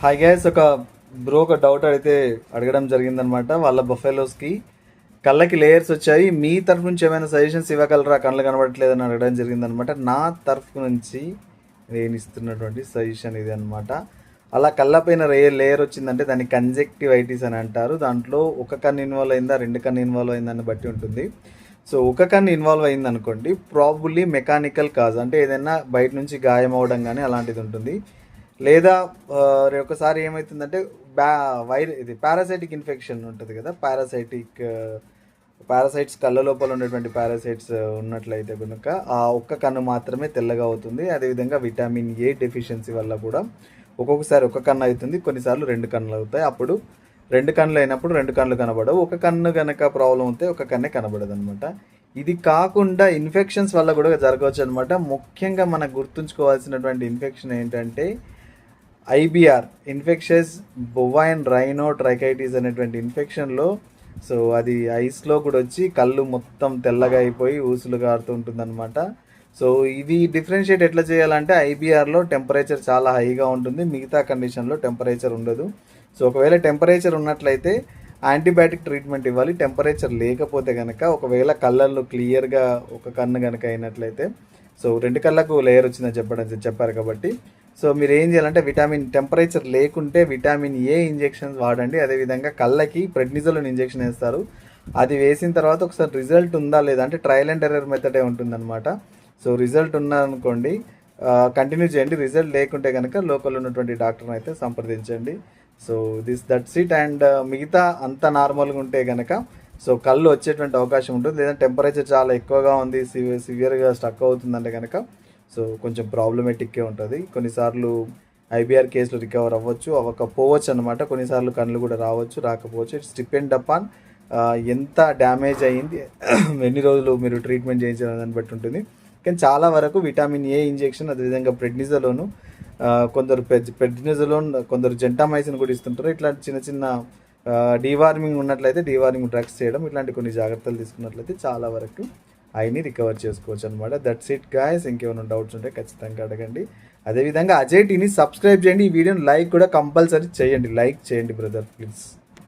Hi guys ఒక bro ఒక doubt అడిగితే అడగడం జరిగిందనమాట. వాళ్ళ బఫెలోస్కి కళ్ళకి లేయర్స్ వచ్చాయి. మీ తరఫు నుంచి ఏమైనా సజెషన్స్ ఇవ్వగలరా? కళ్ళు కనబడట్లేదని అడగడం జరిగిందనమాట. నా తరఫు నుంచి నేను ఇస్తున్నటువంటి సజెషన్ ఇది అనమాట అలా కళ్ళపైన రే లేయర్ వచ్చిందంటే దాన్ని కంజెక్టివైటిస్ అని అంటారు. దాంట్లో ఒక కన్ను ఇన్వాల్వ్ అయిందా? రెండు కన్ను ఇన్వాల్వ్ అయిందని బట్టి ఉంటుంది. సో ఒక కన్ను ఇన్వాల్వ్ అయింది అనుకోండి ప్రాబుల్లీ మెకానికల్ కాజ్ అంటే ఏదైనా బయట నుంచి గాయం అవడం కానీ అలాంటిది ఉంటుంది. లేదా ఒకసారి ఏమవుతుందంటే బ్యా వైర్ ఇది పారాసైటిక్ ఇన్ఫెక్షన్ ఉంటుంది కదా పారాసైటిక్ పారాసైట్స్ కళ్ళ లోపల ఉన్నటువంటి పారాసైట్స్ ఉన్నట్లయితే కనుక ఆ ఒక్క కన్ను మాత్రమే తెల్లగా అవుతుంది. అదేవిధంగా విటమిన్ ఏ డెఫిషియన్సీ వల్ల కూడా ఒక్కొక్కసారి ఒక కన్ను అవుతుంది కొన్నిసార్లు రెండు కన్నులు అవుతాయి. అప్పుడు రెండు కన్నులు అయినప్పుడు రెండు కన్నులు కనబడవు. ఒక కన్ను కనుక ప్రాబ్లం ఉంటే ఒక కన్నే కనబడదు అనమాట ఇది కాకుండా ఇన్ఫెక్షన్స్ వల్ల కూడా జరగవచ్చు అనమాట. ముఖ్యంగా మనం గుర్తుంచుకోవాల్సినటువంటి ఇన్ఫెక్షన్ ఏంటంటే IBR infectious bovine rhino tracheitis అనేటువంటి ఇన్ఫెక్షన్లో సో అది ఐస్లో కూడా వచ్చి కళ్ళు మొత్తం తెల్లగా అయిపోయి ఊసులు కారుతూ ఉంటుందన్నమాట. సో ఇది డిఫరెన్షియేట్ ఎట్లా చేయాలంటే ఐబీఆర్లో టెంపరేచర్ చాలా హైగా ఉంటుంది. మిగతా కండిషన్లో టెంపరేచర్ ఉండదు. సో ఒకవేళ టెంపరేచర్ ఉన్నట్లయితే యాంటీబయాటిక్ ట్రీట్మెంట్ ఇవ్వాలి. టెంపరేచర్ లేకపోతే కనుక ఒకవేళ కళ్ళల్లో క్లియర్గా ఒక కన్ను కనుక అయినట్లయితే సో రెండు కళ్ళకు లేయర్ వచ్చిందని చెప్పడం చెప్పారు కాబట్టి సో మీరు ఏం చేయాలంటే విటామిన్ టెంపరేచర్ లేకుంటే విటామిన్ ఏ ఇంజెక్షన్స్ వాడండి. అదేవిధంగా కళ్ళకి ప్రెడ్నిజోలిన్ ఇంజెక్షన్ వేస్తారు. అది వేసిన తర్వాత ఒకసారి రిజల్ట్ ఉందా లేదా అంటే ట్రయల్ అండ్ ఎర్రర్ మెథడే ఉంటుందన్నమాట. సో రిజల్ట్ ఉన్నదనుకోండి కంటిన్యూ చేయండి. రిజల్ట్ లేకుంటే కనుక లోకల్ ఉన్నటువంటి డాక్టర్ని అయితే సంప్రదించండి. So this that's it. And మిగతా అంత నార్మల్గా ఉంటే కనుక సో కళ్ళు వచ్చేటువంటి అవకాశం ఉంటుంది. లేదా టెంపరేచర్ చాలా ఎక్కువగా ఉంది సివియర్గా స్టక్ అవుతుందంటే కనుక సో కొంచెం ప్రాబ్లమేటిక్కే ఉంటుంది. కొన్నిసార్లు ఐబీఆర్ కేసులు రికవర్ అవ్వచ్చు అవ్వకపోవచ్చు అనమాట కొన్నిసార్లు కళ్ళు కూడా రావచ్చు రాకపోవచ్చు. ఇట్స్ డిపెండ్ అపాన్ ఎంత డ్యామేజ్ అయ్యింది ఎన్ని రోజులు మీరు ట్రీట్మెంట్ చేయించిన దాన్ని బట్టి ఉంటుంది. కానీ చాలా వరకు విటామిన్ ఏ ఇంజెక్షన్ అదేవిధంగా ప్రెడ్నిజలోను కొందరు ప్రెడ్నిజలోన్ కొందరు జెంటామైసిన్ కూడా ఇస్తుంటారు. ఇట్లాంటి చిన్న చిన్న డీవార్మింగ్ ఉన్నట్లయితే డీవార్మింగ్ డ్రగ్స్ చేయడం ఇట్లాంటి కొన్ని జాగ్రత్తలు తీసుకున్నట్లయితే చాలా వరకు ఐని రికవర్ చేసుకోవచ్చు అనమాట దట్స్ ఇట్ గాయస్ ఇంకేమైనా డౌట్స్ ఉంటే ఖచ్చితంగా అడగండి. అదేవిధంగా అజయ్ టీని సబ్స్క్రైబ్ చేయండి. ఈ వీడియోని లైక్ కూడా కంపల్సరీ చేయండి. లైక్ చేయండి బ్రదర్ ప్లీజ్